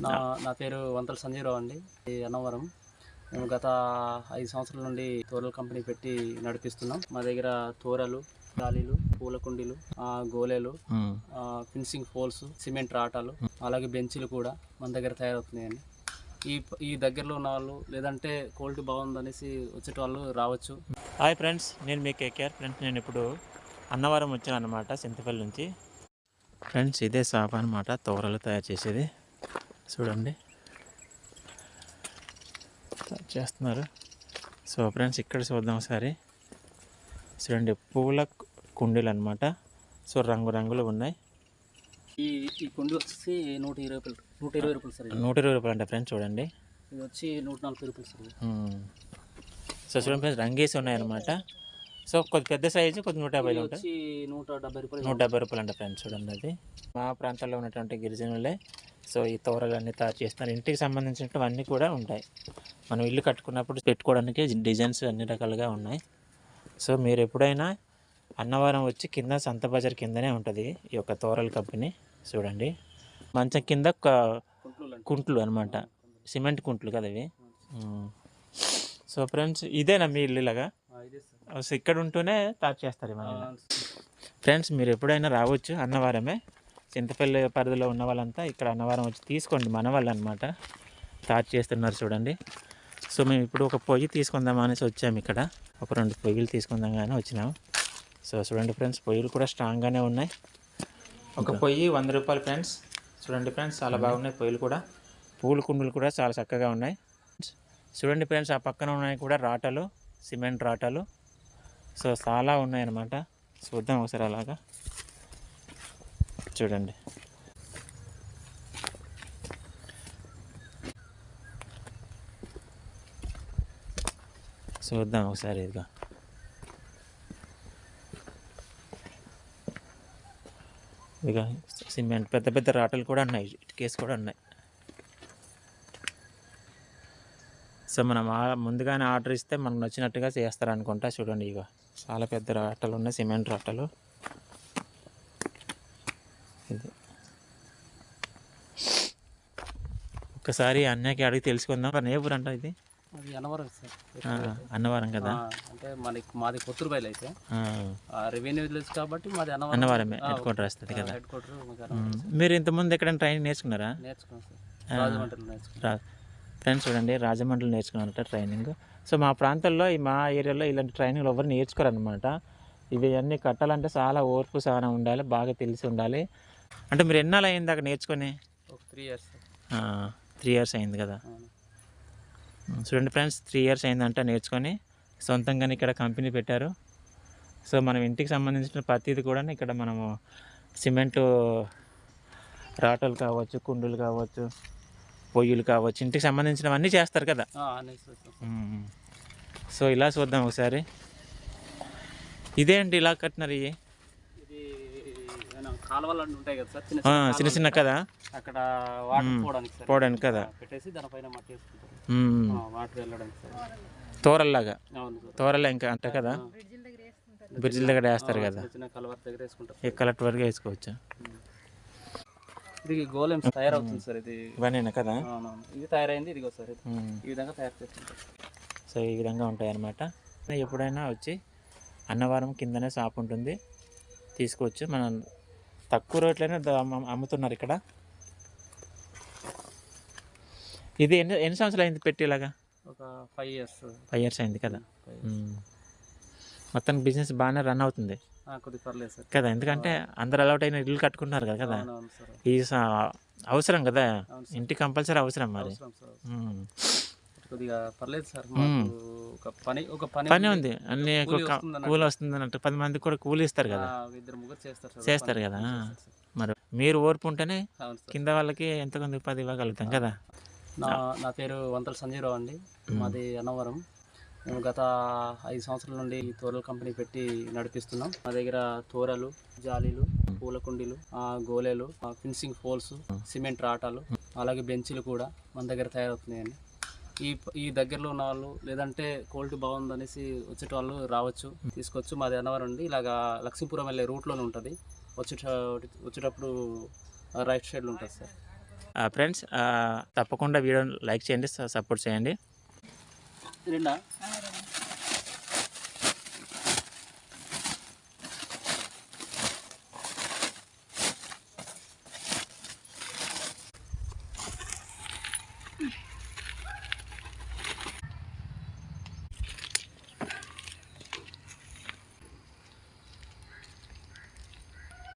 నా నా పేరు వంతల సంజీవరావు అండి. ఈ అన్నవరం. మేము గత ఐదు సంవత్సరాల నుండి తోరల కంపెనీ పెట్టి నడిపిస్తున్నాం. మా దగ్గర తోరలు గాలీలు పూల కుండీలు ఆ, ఫినిషింగ్ ఫోల్స్ సిమెంట్ రాటాలు అలాగే బెంచీలు కూడా మన దగ్గర తయారవుతున్నాయండి. ఈ ఈ దగ్గరలో ఉన్న వాళ్ళు లేదంటే క్వాలిటీ బాగుందనేసి వచ్చేటి వాళ్ళు రావచ్చు. హాయ్ ఫ్రెండ్స్ నేను మీ కేకేఆర్. ఫ్రెండ్స్ నేను ఇప్పుడు అన్నవరం వచ్చాను అనమాట చింతపల్లి నుంచి. ఫ్రెండ్స్ ఇదే షాప్ అనమాట తోరలు తయారు చేసేది. చూడండి. చేస్తున్నారు. సో ఫ్రెండ్స్ ఇక్కడ చూద్దాం ఒకసారి. చూడండి పూల కుండీలు అనమాట సో రంగు రంగులు ఉన్నాయి. ఈ ఈ కుండీ వచ్చేసి నూట ఇరవై రూపాయలు నూట ఇరవై రూపాయలు సార్. నూట ఇరవై రూపాయలు అంటే ఫ్రెండ్స్ చూడండి. ఇది వచ్చి నూట నలభై రూపాయలు సార్. సో చూడండి ఫ్రెండ్స్ రంగేసి ఉన్నాయన్నమాట. సో కొద్ది పెద్ద సైజు కొద్ది నూట ఉంటాయి. వచ్చి నూట డెబ్బై రూపాయలు. నూట డెబ్బై రూపాయలు అంట ఫ్రెండ్స్ చూడండి అది. మా ప్రాంతాల్లో ఉన్నటువంటి గిరిజనులే సో ఈ తోరలన్నీ తయారు చేస్తున్నారు. ఇంటికి సంబంధించినవన్నీ కూడా ఉంటాయి. మనం ఇల్లు కట్టుకున్నప్పుడు పెట్టుకోవడానికి డిజైన్స్ అన్ని రకాలుగా ఉన్నాయి. సో మీరు ఎప్పుడైనా అన్నవరం వచ్చి కింద సంత బజార్ కిందనే ఉంటుంది ఈ యొక్క తోరల కంపెనీ. చూడండి. మంచం కింద ఒక కుంట్లు అనమాట సిమెంట్ కుంట్లు కదా ఇవి. సో ఫ్రెండ్స్ ఇదేనా మీ ఇల్లు ఇలాగా? ఇక్కడ ఉంటూనే తయారు చేస్తారు ఫ్రెండ్స్ మీరు ఎప్పుడైనా రావచ్చు అన్నవరమే. చింతపల్లి పరిధిలో ఉన్న వాళ్ళంతా ఇక్కడ అన్నవరం వచ్చి తీసుకోండి మన వాళ్ళు అనమాట స్టార్ట్ చేస్తున్నారు చూడండి. సో మేము ఇప్పుడు ఒక పొయ్యి తీసుకుందాం అనేసి వచ్చాము ఇక్కడ. ఒక రెండు పొయ్యిలు తీసుకుందాం కానీ వచ్చినాము సో చూడండి ఫ్రెండ్స్ పొయ్యిలు కూడా స్ట్రాంగ్గానే ఉన్నాయి. ఒక పొయ్యి వంద రూపాయలు ఫ్రెండ్స్. చూడండి ఫ్రెండ్స్ చాలా బాగున్నాయి పొయ్యిలు కూడా. పూల కుండలు కూడా చాలా చక్కగా ఉన్నాయి. చూడండి ఫ్రెండ్స్ ఆ పక్కన ఉన్నాయి కూడా రాటలు సిమెంట్ రాటలు. సో చాలా ఉన్నాయన్నమాట. చూద్దాం ఒకసారి అలాగా. చూడండి. చూద్దాం ఒకసారి ఇదిగా. ఇదిగా సిమెంట్ పెద్ద పెద్ద రాటలు కూడా ఉన్నాయి ఇటుకేసి కూడా ఉన్నాయి. సో మనం ముందుగానే ఆర్డర్ ఇస్తే మనకు నచ్చినట్టుగా చేస్తారు అనుకుంటా చూడండి ఇక చాలా పెద్ద రాటలు ఉన్నాయి సిమెంట్ రాటలు. ఇది. ఒకసారి అన్నయ్యకి అడిగి తెలుసుకుందాం. మరి ఏ ఊరు అంట ఇది? అది అనవరం సార్. ఆ, అన్నవరం కదా? అంటే మనకి మాది కొత్తూరు బయలు అయితే. ఆ, రెవెన్యూ విలేజ్ కాబట్టి మాది అనవరం అన్నవరమే హెడ్ క్వార్టర్ వస్తుంది కదా. Head quarter. మీరు ఇంతకుముందు ఎక్కడైనా ట్రైనింగ్ నేర్చుకున్నారా? నేర్చుకున్నాం సార్. ఫ్రెండ్స్ చూడండి రాజమండ్రిలో నేర్చుకున్నారట ట్రైనింగ్. సో మా ప్రాంతంలో ఈ మా ఏరియాలో ఇలాంటి ట్రైనింగ్లు ఎవరు నేర్చుకోరనమాట ఇవి అన్నీ కట్టాలంటే చాలా ఓర్పు సహనం ఉండాలి బాగా తెలిసి ఉండాలి. అంటే మీరు ఎన్నాళ్ళు అయింది అక్కడ నేర్చుకొని? ఒక త్రీ ఇయర్స్ త్రీ ఇయర్స్ అయింది కదా. చూడండి ఫ్రెండ్స్ త్రీ ఇయర్స్ అయిందంట నేర్చుకొని. సొంతంగానే ఇక్కడ కంపెనీ పెట్టారు. సో మనం ఇంటికి సంబంధించిన ప్రతిది కూడా ఇక్కడ మనము సిమెంటు రాటలు కావచ్చు కుండులు కావచ్చు పొయ్యిలు కావచ్చు ఇంటికి సంబంధించినవన్నీ చేస్తారు కదా. సో ఇలా చూద్దాం ఒకసారి. ఇదేంటి ఇలా కట్టినారు ఇవి ఇది కాలువలు అన్నీ ఉంటాయి కదా సార్? చిన్న చిన్న కదా? అక్కడ వాటర్ పోవడానికి కదా? పెట్టేసి దానిపైన మట్టి వేసుకుంటారు. వాటర్ వెళ్ళడానికి తోరల్లాగా? అవును సార్. తోరలు ఇంకా అంట కదా? బ్రిడ్జిల దగ్గర వేస్తారు కదా? ఈ కలెక్ట్ వరకు వేసుకోవచ్చు? ఇది తయారవుతుంది సార్ ఇది. ఇవన్నీ కదా? ఇది తయారైంది ఇదిగో సార్. ఈ విధంగా తయారు సో ఈ విధంగా ఉంటాయి అన్నమాట ఎప్పుడైనా వచ్చి అన్నవరం కిందనే షాప్ ఉంటుంది. తీసుకోవచ్చు. మనం తక్కువ రేట్లోనే అమ్ముతున్నారు ఇక్కడ. ఇది ఎన్ని ఎన్ని సంవత్సరాలు అయింది పెట్టి ఇలాగా? ఒక ఫైవ్ ఇయర్స్ ఫైవ్ ఇయర్స్ అయింది కదా? మ్మ్. మొత్తం బిజినెస్ బాగానే రన్ అవుతుంది. కదా ఎందుకంటే అందరు అలౌట్ అయిన ఇల్లు కట్టుకుంటున్నారు కదా కదా? ఈ అవసరం కదా? ఇంటి కంపల్సరీ అవసరం మరి. కొద్దిగా పర్లేదు సార్. మాకు ఒక పని ఒక పని పని ఉంది. అన్ని కూలి వస్తుంది అన్నట్టు పది మందికి కూడా కూలి ఇస్తారు కదా. ఇద్దరు ముగ్గురు చేస్తారు సార్. చేస్తారు. కదా. మరి మీరు ఓర్పు ఉంటేనే కింద వాళ్ళకి ఎంత కొంత ఉపాధి ఇవ్వగలుగుతాం కదా. నా నా పేరు వంతల సంజీవరావు అండి. మాది అన్నవరం. మేము గత ఐదు సంవత్సరాల నుండి ఈ తోరల కంపెనీ పెట్టి నడిపిస్తున్నాం. మా దగ్గర తోరలు జాలీలు పూల కుండీలు ఆ, ఫినిషింగ్ ఫోల్స్ సిమెంట్ రాటాలు అలాగే బెంచీలు కూడా మన దగ్గర తయారవుతున్నాయండి. ఈ ఈ దగ్గరలో ఉన్న వాళ్ళు లేదంటే క్వాలిటీ బాగుందనేసి వచ్చేటవాళ్ళు రావచ్చు తీసుకొచ్చు మాది అన్నవరం అండి. ఇలాగా లక్ష్మీపురం వెళ్ళే రూట్లోనే ఉంటుంది. వచ్చేట వచ్చేటప్పుడు రైట్ సైడ్లో ఉంటుంది సార్. ఫ్రెండ్స్ తప్పకుండా వీడియో లైక్ చేయండి సపోర్ట్ చేయండి. రెండా?